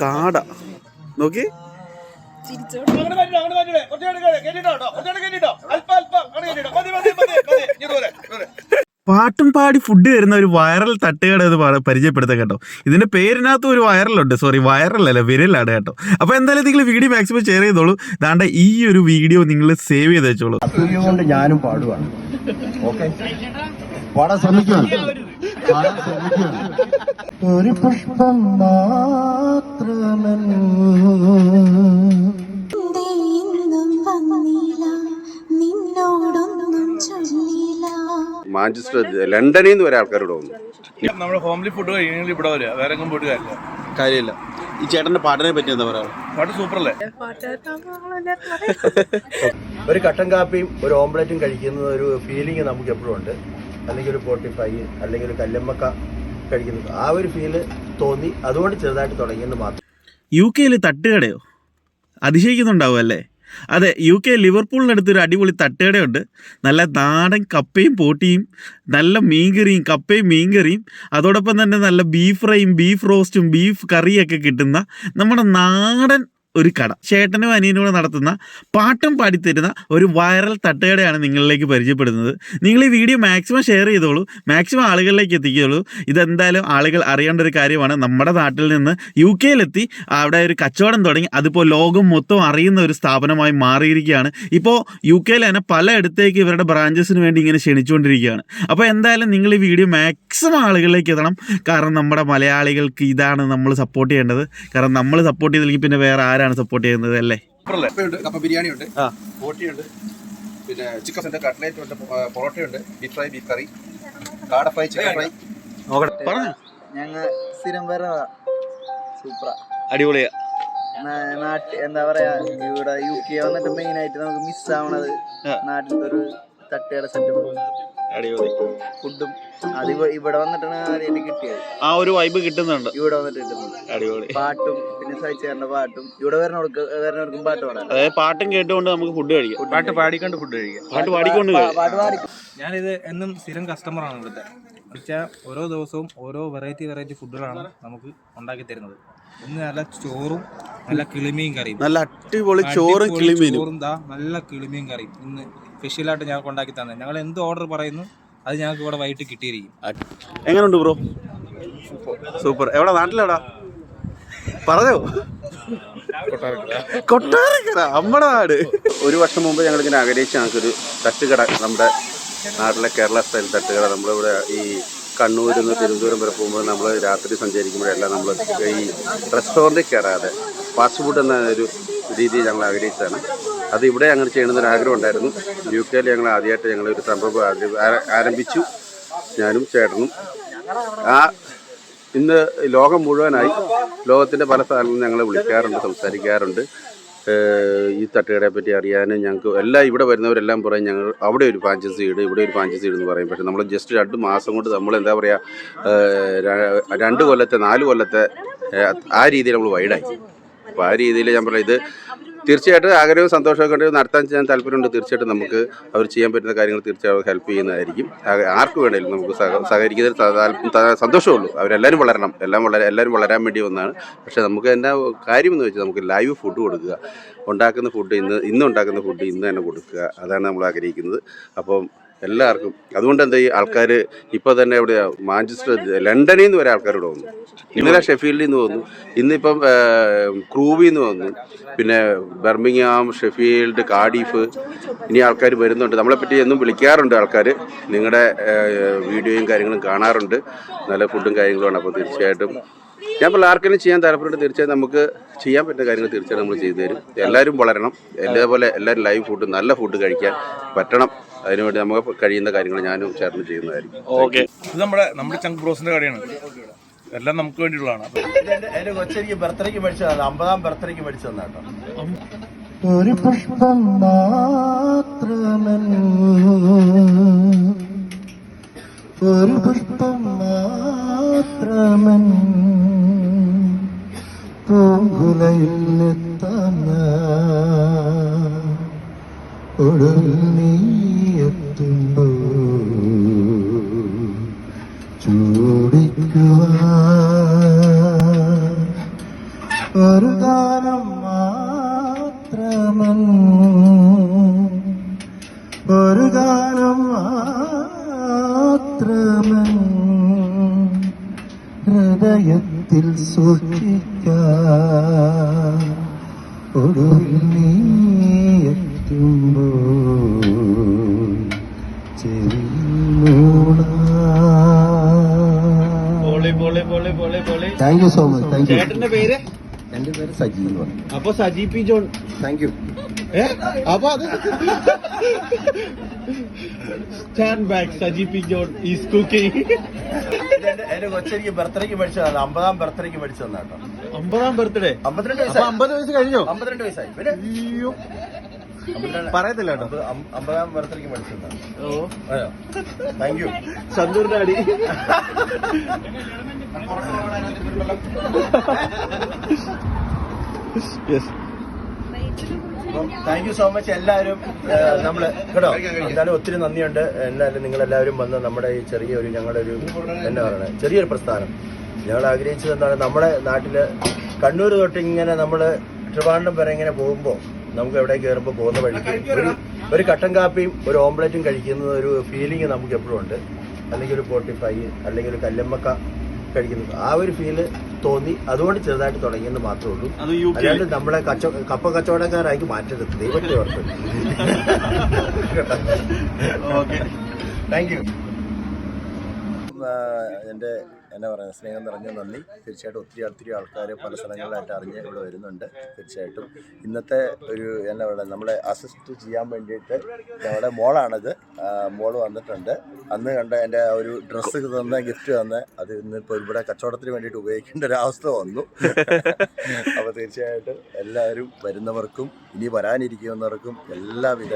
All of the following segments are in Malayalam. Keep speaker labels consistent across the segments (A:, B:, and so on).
A: കാട. നോക്കി. പാട്ടും പാടി ഫുഡ് തരുന്ന ഒരു വൈറൽ തട്ടുകട ഇത് പരിചയപ്പെടുത്തുക കേട്ടോ. ഇതിന്റെ പേരിനകത്ത് ഒരു വൈറലുണ്ട് സോറി വൈറലല്ല വിരലാണ് കേട്ടോ. അപ്പൊ എന്തായാലും നിങ്ങൾ വീഡിയോ മാക്സിമം ഷെയർ ചെയ്തോളൂ. ദാണ്ട ഈ ഒരു വീഡിയോ നിങ്ങൾ സേവ് ചെയ്ത് വെച്ചോളൂ.
B: ഞാനും പാടുവാണ്. ഓക്കെ പാടാൻ ശ്രമിക്കുകയാണ് ശ്രമിക്കുകയാണ് ഒരു പുഷ്പം
C: മാഞ്ചസ്റ്റർ ലണ്ടനിൽ നിന്ന് വരെ ആൾക്കാരോട് വന്നു
D: നമ്മുടെ ഹോംലി ഫുഡ് കഴിക്കണമെങ്കിൽ ഇവിടെ വരിക. വേറെ എങ്ങും പോയിട്ട് കാര്യമില്ല.
A: കാര്യമില്ല. ഈ ചേട്ടന്റെ പാട്ടിനെ പറ്റി എന്താ പറയാ?
D: പാട്ട് സൂപ്പറല്ലേ?
B: ഒരു കട്ടൻ കാപ്പിയും ഒരു ഓംപ്ലേറ്റും കഴിക്കുന്ന ഒരു ഫീലിംഗ് നമുക്ക് എപ്പോഴും ഉണ്ട്. അല്ലെങ്കിൽ ഒരു ഫോർട്ടി ഫൈവ് അല്ലെങ്കിൽ ഒരു കല്ലമ്മക്ക കഴിക്കുന്നത്. ആ ഒരു ഫീൽ തോന്നി. അതുകൊണ്ട് ചെറുതായിട്ട് തുടങ്ങിയെന്ന് മാത്രം.
A: യു കെയിൽ തട്ടുകടയോ? അതിശയിക്കുന്നുണ്ടാവും അല്ലേ? അതെ യു കെ ലിവർപൂളിനടുത്ത് ഒരു അടിപൊളി തട്ടുകടയുണ്ട്. നല്ല നാടൻ കപ്പയും പോട്ടിയും നല്ല മീൻകറിയും കപ്പയും മീൻകറിയും അതോടൊപ്പം തന്നെ നല്ല ബീഫ് ഫ്രൈയും ബീഫ് റോസ്റ്റും ബീഫ് കറിയൊക്കെ കിട്ടുന്ന നമ്മുടെ നാടൻ ഒരു കട. ചേട്ടനും അനിയനും കൂടെ നടത്തുന്ന പാട്ടും പാടിത്തരുന്ന ഒരു വൈറൽ തട്ടുകടയാണ് നിങ്ങളിലേക്ക് പരിചയപ്പെടുന്നത്. നിങ്ങൾ ഈ വീഡിയോ മാക്സിമം ഷെയർ ചെയ്തോളൂ മാക്സിമം ആളുകളിലേക്ക് എത്തിക്കുകയുള്ളൂ. ഇതെന്തായാലും ആളുകൾ അറിയേണ്ട ഒരു കാര്യമാണ്. നമ്മുടെ നാട്ടിൽ നിന്ന് യു കെയിലെത്തി അവിടെ ഒരു കച്ചവടം തുടങ്ങി അതിപ്പോൾ ലോകം മൊത്തം അറിയുന്ന ഒരു സ്ഥാപനമായി മാറിയിരിക്കുകയാണ്. ഇപ്പോൾ യു കെയിൽ തന്നെ പലയിടത്തേക്ക് ഇവരുടെ ബ്രാഞ്ചസിന് വേണ്ടി ഇങ്ങനെ ക്ഷണിച്ചുകൊണ്ടിരിക്കുകയാണ്. അപ്പോൾ എന്തായാലും നിങ്ങൾ ഈ വീഡിയോ മാക്സിമം ആളുകളിലേക്ക് എത്തണം. കാരണം നമ്മുടെ മലയാളികൾക്ക് ഇതാണ് നമ്മൾ സപ്പോർട്ട് ചെയ്യേണ്ടത്. കാരണം നമ്മൾ സപ്പോർട്ട് ചെയ്തില്ലെങ്കിൽ പിന്നെ വേറെ ആരാണ് സപ്പോർട്ട് ചെയ്യുന്നത് അല്ലേ?
C: കപ്പ ബിരിയാണി ഉണ്ട്. ബോട്ടിയുണ്ട് പിന്നെ ചിക്കൻ ഉണ്ട് കട്ട്ലേറ്റ് ഉണ്ട് പൊറോട്ടയുണ്ട് ബീഫ് ഫ്രൈ ബീഫ് കറി കാട ഫ്രൈ ചിക്കൻ ഫ്രൈ
E: ഞങ്ങൾ സ്ഥിരം വരുന്നതാ സൂപ്പറ
A: അടിപൊളിയാ.
E: നാട്ടിൽ എന്താ പറയാ ഇവിടെ യു കെ വന്നിട്ട് മെയിൻ ആയിട്ട് നമുക്ക് മിസ് ആവണത്. നാട്ടിലത്തെ ഒരു തട്ടുകട സെറ്റപ്പ്
A: അടിപൊളി.
E: ഫുഡും അത് ഇവ- ഇവിടെ വന്നിട്ടാണ് ആദ്യമായിട്ട് കിട്ടിയത്.
A: ആ ഒരു വൈബ് കിട്ടുന്നുണ്ട്.
E: ഇവിടെ വന്നിട്ട് കിട്ടുന്നത്
A: അടിപൊളി.
E: പാട്ടും പിന്നെ സഹിച്ചേറിന്റെ പാട്ടും. ഇവിടെ വരുന്നവർക്ക് വരുന്നവർക്കും പാട്ട് പാടാം.
A: അതായത് പാട്ടും കേട്ടുകൊണ്ട് നമുക്ക് ഫുഡ് കഴിക്കാം.
D: പാട്ട് പാടിക്കൊണ്ട് ഫുഡ് കഴിക്കാം.
A: പാട്ട് പാടിക്കൊണ്ട്
E: പാട്ട് പാടി
F: ഞാനിത് എന്നും സ്ഥിരം കസ്റ്റമറാണ് ഇവിടുത്തെ. വെച്ചാൽ ഓരോ ദിവസവും ഓരോ വെറൈറ്റി വെറൈറ്റി ഫുഡുകളാണ് നമുക്ക് ഉണ്ടാക്കി തരുന്നത്. ഇന്ന് നല്ല ചോറും നല്ല കിളിമീൻ കറിയും.
A: നല്ല അടിപൊളി ചോറും കിളിമീനും.
F: ചോറും ദാ നല്ല കിളിമീൻ കറിയും. ഇന്ന് സ്പെഷ്യലായിട്ട് ഞങ്ങൾക്ക് ഉണ്ടാക്കി തന്നെ ഞങ്ങൾ എന്ത് ഓർഡർ പറയുന്നു അത് ഞങ്ങൾക്ക് ഇവിടെ വൈകിട്ട് കിട്ടിയിരിക്കും.
A: എങ്ങനെയുണ്ട് ബ്രോ സൂപ്പർ എവിടെ? നാട്ടിലെവിടാ? പറഞ്ഞോ. കൊട്ടാരക്കര. അമ്മടെ നാട്.
C: ഒരു വർഷം മുമ്പ് ഞങ്ങൾ ഇങ്ങനെ ആഗ്രഹിച്ച ഞങ്ങൾക്കൊരു തട്ടുകട നമ്മുടെ നാട്ടിലെ കേരള സ്റ്റൈൽ തട്ടുകട. നമ്മളിവിടെ ഈ കണ്ണൂരിൽ നിന്ന് തിരുവനന്തപുരം വരെ പോകുമ്പോൾ നമ്മൾ രാത്രി സഞ്ചരിക്കുമ്പോഴെല്ലാം നമ്മൾ ഈ റെസ്റ്റോറന്റിൽ കയറാതെ ഫാസ്റ്റ് ഫുഡ് എന്ന ഒരു രീതി ഞങ്ങൾ ആഗ്രഹിച്ചതാണ്. അത് ഇവിടെ ഞങ്ങൾ ചെയ്യണമെന്നൊരു ആഗ്രഹം ഉണ്ടായിരുന്നു. യു കെയിൽ ഞങ്ങൾ ആദ്യമായിട്ട് ഞങ്ങൾ ഒരു സംഭവം ആരംഭിച്ചു. ഞാനും ചേട്ടനും. ആ ഇന്ന് ലോകം മുഴുവനായി ലോകത്തിന്റെ പല സ്ഥലങ്ങളിൽ ഞങ്ങളെ വിളിക്കാറുണ്ട് സംസാരിക്കാറുണ്ട്. ഈ തട്ടുകടയെ പറ്റി അറിയാനും ഞങ്ങൾക്ക് എല്ലാം ഇവിടെ വരുന്നവരെല്ലാം പറയും ഞങ്ങൾ അവിടെ ഒരു ഫ്രാഞ്ചൈസി ഇട് ഇവിടെ ഒരു ഫ്രാഞ്ചൈസി എന്ന് പറയും. പക്ഷേ നമ്മൾ ജസ്റ്റ് രണ്ട് മാസം കൊണ്ട് നമ്മൾ എന്താ പറയുക രണ്ട് കൊല്ലത്തെ നാല് കൊല്ലത്തെ ആ രീതിയിൽ നമ്മൾ വൈഡായി അപ്പോൾ ആ രീതിയിൽ ഞാൻ പറയാം ഇത് തീർച്ചയായിട്ടും ആഗ്രഹവും സന്തോഷമൊക്കെ ഉണ്ട്. നടത്താൻ ചെയ്യാൻ താല്പര്യമുണ്ട് തീർച്ചയായിട്ടും നമുക്ക്. അവർ ചെയ്യാൻ പറ്റുന്ന കാര്യങ്ങൾ തീർച്ചയായും ഹെൽപ്പ് ചെയ്യുന്നതായിരിക്കും. ആർക്ക് വേണേലും നമുക്ക് സഹ സഹകരിക്കുന്നതിൽ സന്തോഷമുള്ളൂ. അവരെല്ലാവരും വളരണം. എല്ലാം വളരെ എല്ലാവരും വളരാൻ വേണ്ടി ഒന്നാണ് പക്ഷേ നമുക്ക് എന്നാ കാര്യം എന്ന് വെച്ചാൽ നമുക്ക് ലൈവ് ഫുഡ് കൊടുക്കുക. ഉണ്ടാക്കുന്ന ഫുഡ് ഇന്ന് ഇന്ന് ഉണ്ടാക്കുന്ന ഫുഡ് ഇന്ന് തന്നെ കൊടുക്കുക. അതാണ് നമ്മൾ ആഗ്രഹിക്കുന്നത്. അപ്പം എല്ലാവർക്കും. അതുകൊണ്ട് എന്താ ഈ ആൾക്കാർ ഇപ്പോൾ തന്നെ ഇവിടെ മാഞ്ചസ്റ്റർ ലണ്ടനിൽ നിന്ന് വരെ ആൾക്കാർ ഇവിടെ വന്നു. ഇന്നലെ ഷെഫീൽഡിൽ നിന്ന് വന്നു. ഇന്നിപ്പം ക്രൂവിൽ നിന്ന് വന്നു. പിന്നെ ബർമിങ്ങാം ഷെഫീൽഡ് കാഡീഫ് ഇനി ആൾക്കാർ വരുന്നുണ്ട്. നമ്മളെപ്പറ്റി എന്നും വിളിക്കാറുണ്ട് ആൾക്കാർ നിങ്ങളുടെ വീഡിയോയും കാര്യങ്ങളും കാണാറുണ്ട്. നല്ല ഫുഡും കാര്യങ്ങളുമാണ്. അപ്പോൾ തീർച്ചയായിട്ടും ഞാൻ ഇപ്പോൾ ആർക്കെങ്കിലും ചെയ്യാൻ താല്പര്യമുണ്ട് തീർച്ചയായും നമുക്ക് ചെയ്യാൻ പറ്റുന്ന കാര്യങ്ങൾ തീർച്ചയായും നമ്മൾ ചെയ്തു തരും. എല്ലാവരും വളരണം. എല്ലാപോലെ എല്ലാവരും ലൈവ് ഫുഡ് നല്ല ഫുഡ് കഴിക്കാൻ പറ്റണം. അതിനുവേണ്ടി നമുക്ക് കഴിയുന്ന കാര്യങ്ങൾ ഞാനും ചേർന്ന് ചെയ്യുന്നതായിരിക്കും.
A: ഓക്കെ
D: ഇത് നമ്മുടെ നമ്മുടെ ചങ്ക് ബ്രോസിന്റെ കടയാണ്. എല്ലാം നമുക്ക് വേണ്ടിയുള്ളതാണ്.
B: എന്റെ കൊച്ചെനിക്ക് ബർത്ത്ഡേക്ക് മേടിച്ചതാണ്. അമ്പതാം ബർത്ത്ഡേക്ക് മേടിച്ചതാണ്
G: ഒരു പുഷ്പം മാത്രമേ ഒരു പുഷ്പം പൂങ്കുലയിൽ എത്താന ഒടുവിൽ ഒരു ഗാനം മാത്രമൻ ഹൃദയത്തിൽ സൂക്ഷിക്കാൻ ഒടുവിൽ നീ എത്തുമ്പോൾ thank you so much thank you എന്റെ പേര് സജി എന്ന് പറഞ്ഞു
A: അപ്പൊ Saji P John.
G: Thank you
A: ഏ? അപ്പൊ അത് stand back Saji P John is cooking
B: എന്റെ കൊച്ചെനിക്ക് ബർത്ത്ഡേക്ക് പഠിച്ചതാണ്. അമ്പതാം ബർത്ത്ഡേക്ക് പഠിച്ചതാണ് കേട്ടോ.
A: അമ്പതാം ബർത്ത്ഡേ
B: അമ്പത്തിരണ്ട് വയസ്സായി.
A: അമ്പത് വയസ്സ് കഴിഞ്ഞോ?
B: അമ്പത്തിരണ്ട് വയസ്സായി.
A: പറയത്തില്ല കേട്ടോ.
B: അമ്പത് ബർത്ത്ഡേക്ക് മേടിച്ചു
A: ഓ.
B: താങ്ക് യു
A: സന്തൂർ അടി
B: താങ്ക് യു സോ മച്ച് എല്ലാവരും നമ്മൾ കേട്ടോ എന്തായാലും ഒത്തിരി നന്ദിയുണ്ട്. എന്നാലും നിങ്ങൾ എല്ലാവരും വന്ന് നമ്മുടെ ഈ ചെറിയൊരു ഞങ്ങളുടെ ഒരു എന്താ പറയുന്നത് ചെറിയൊരു പ്രസ്ഥാനം. ഞങ്ങൾ ആഗ്രഹിച്ചത് എന്താണ് നമ്മുടെ നാട്ടിൽ കണ്ണൂർ തൊട്ട് ഇങ്ങനെ നമ്മൾ ട്രിവാൻഡ്രം വരെ ഇങ്ങനെ പോകുമ്പോൾ നമുക്ക് എവിടെ കയറുമ്പോൾ പോകുന്ന വഴിക്ക് ഒരു ഒരു കട്ടൻ കാപ്പിയും ഒരു ഓംപ്ലേറ്റും കഴിക്കുന്ന ഒരു ഫീലിംഗ് നമുക്ക് എപ്പോഴും ഉണ്ട്. അല്ലെങ്കിൽ ഒരു പോട്ടി ഫ്രൈ അല്ലെങ്കിൽ ഒരു കല്ലമ്മക്ക കഴിക്കുന്നത് ആ ഒരു ഫീൽ തോന്നി. അതുകൊണ്ട് ചെറുതായിട്ട് തുടങ്ങിയെന്ന് മാത്രമേ ഉള്ളൂ. അല്ലാണ്ട് നമ്മളെ കച്ചോ കപ്പ കച്ചവടക്കാരായിട്ട് മാറ്റരുത്. ദൈവത്തെ ഓർത്ത്.
A: ഓക്കെ
B: താങ്ക് യു എന്റെ എന്നാ പറയുക സ്നേഹം നിറഞ്ഞ നന്ദി. തീർച്ചയായിട്ടും ഒത്തിരി ഒത്തിരി ആൾക്കാർ പല സ്ഥലങ്ങളിലായിട്ട് അറിഞ്ഞ് ഇവിടെ വരുന്നുണ്ട്. തീർച്ചയായിട്ടും ഇന്നത്തെ ഒരു എന്നാ പറയുക നമ്മളെ അസിസ്റ്റ് ചെയ്യാൻ വേണ്ടിയിട്ട് ഞങ്ങളുടെ മോളാണിത്. മോൾ വന്നിട്ടുണ്ട്. അന്ന് കണ്ട എന്റെ ആ ഒരു ഡ്രസ്സ് തന്ന ഗിഫ്റ്റ് തന്ന അത് ഇന്നിപ്പോൾ ഇവിടെ കച്ചവടത്തിന് വേണ്ടിയിട്ട് ഉപയോഗിക്കേണ്ട ഒരു അവസ്ഥ വന്നു. അപ്പോൾ തീർച്ചയായിട്ടും എല്ലാവരും വരുന്നവർക്കും ഇനി വരാനിരിക്കുന്നവർക്കും എല്ലാവിധ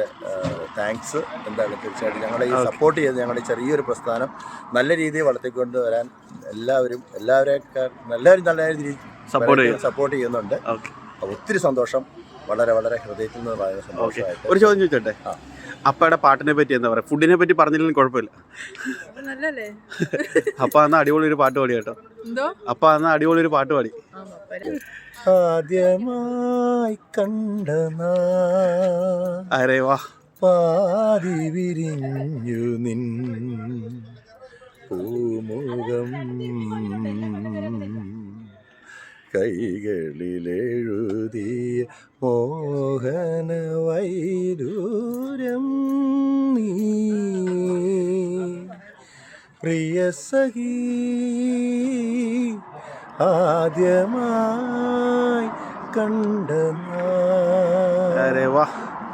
B: താങ്ക്സ് എന്താണ്? തീർച്ചയായിട്ടും ഞങ്ങളെ ഈ സപ്പോർട്ട് ചെയ്ത് ഞങ്ങളുടെ ചെറിയൊരു പ്രസ്ഥാനം നല്ല രീതിയിൽ വളർത്തിക്കൊണ്ട് വരാൻ എല്ലാവരും എല്ലാവരെയൊക്കെ എല്ലാവരും നല്ല രീതിയിൽ
A: സപ്പോർട്ട് ചെയ്യും.
B: സപ്പോർട്ട് ചെയ്യുന്നുണ്ട്.
A: ഓക്കെ
B: ഒത്തിരി സന്തോഷം. വളരെ വളരെ ഹൃദയത്തിൽ നിന്ന് വളരെ
A: ഓക്കെ
B: സന്തോഷമായിട്ട്.
A: ഒരു ചോദ്യം ചോദിച്ചോട്ടെ. അപ്പയുടെ പാട്ടിനെ പറ്റി എന്താ പറയാ? ഫുഡിനെ പറ്റി പറഞ്ഞില്ലെങ്കിൽ കുഴപ്പമില്ല.
H: നല്ലല്ലേ
A: അപ്പൊ അന്ന് അടിപൊളി ഒരു പാട്ട് പാടി കേട്ടോ.
H: എന്തോ?
A: അപ്പൊ അന്ന് അടിപൊളി ഒരു പാട്ട് പാടി.
B: ആദ്യമായി കണ്ട
A: അരേ വാ.
B: പാതി വിരിഞ്ഞു നിൻ പൂമുഖം കൈകളിലെഴുതിയ മോഹന വൈരൂരം നീ. പ്രിയ സഖി ആദ്യമായി കണ്ട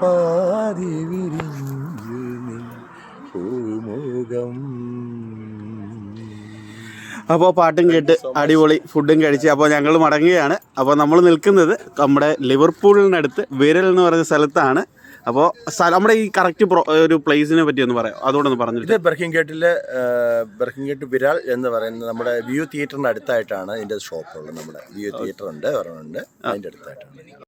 B: പാതി വിരിഞ്ഞു നീ പൂമുഖം
A: അപ്പോൾ പാട്ടും കേട്ട് അടിപൊളി ഫുഡും കഴിച്ച് അപ്പോൾ ഞങ്ങൾ മടങ്ങുകയാണ്. അപ്പോൾ നമ്മൾ നിൽക്കുന്നത് നമ്മുടെ ലിവർപൂളിനടുത്ത് വിരൽ എന്ന് പറയുന്ന സ്ഥലത്താണ്. അപ്പോൾ നമ്മുടെ ഈ കറക്റ്റ് ഒരു പ്ലേസിനെ പറ്റി ഒന്ന് പറയാം. അതുകൊണ്ടൊന്ന്
B: ഇത്
A: പറഞ്ഞിട്ട്
B: ബർക്കിംഗേറ്റിലെ ബർക്കിംഗേറ്റ് വിരാൽ എന്ന് പറയുന്നത് നമ്മുടെ വ്യൂ തിയേറ്ററിന് അടുത്തായിട്ടാണ് ഇതിന്റെ ഷോപ്പുള്ളത് നമ്മുടെ. വ്യൂ തിയേറ്റർ ഉണ്ട് ഒരെണ്ണമുണ്ട് അതിന്റെ അടുത്തായിട്ടാണ്.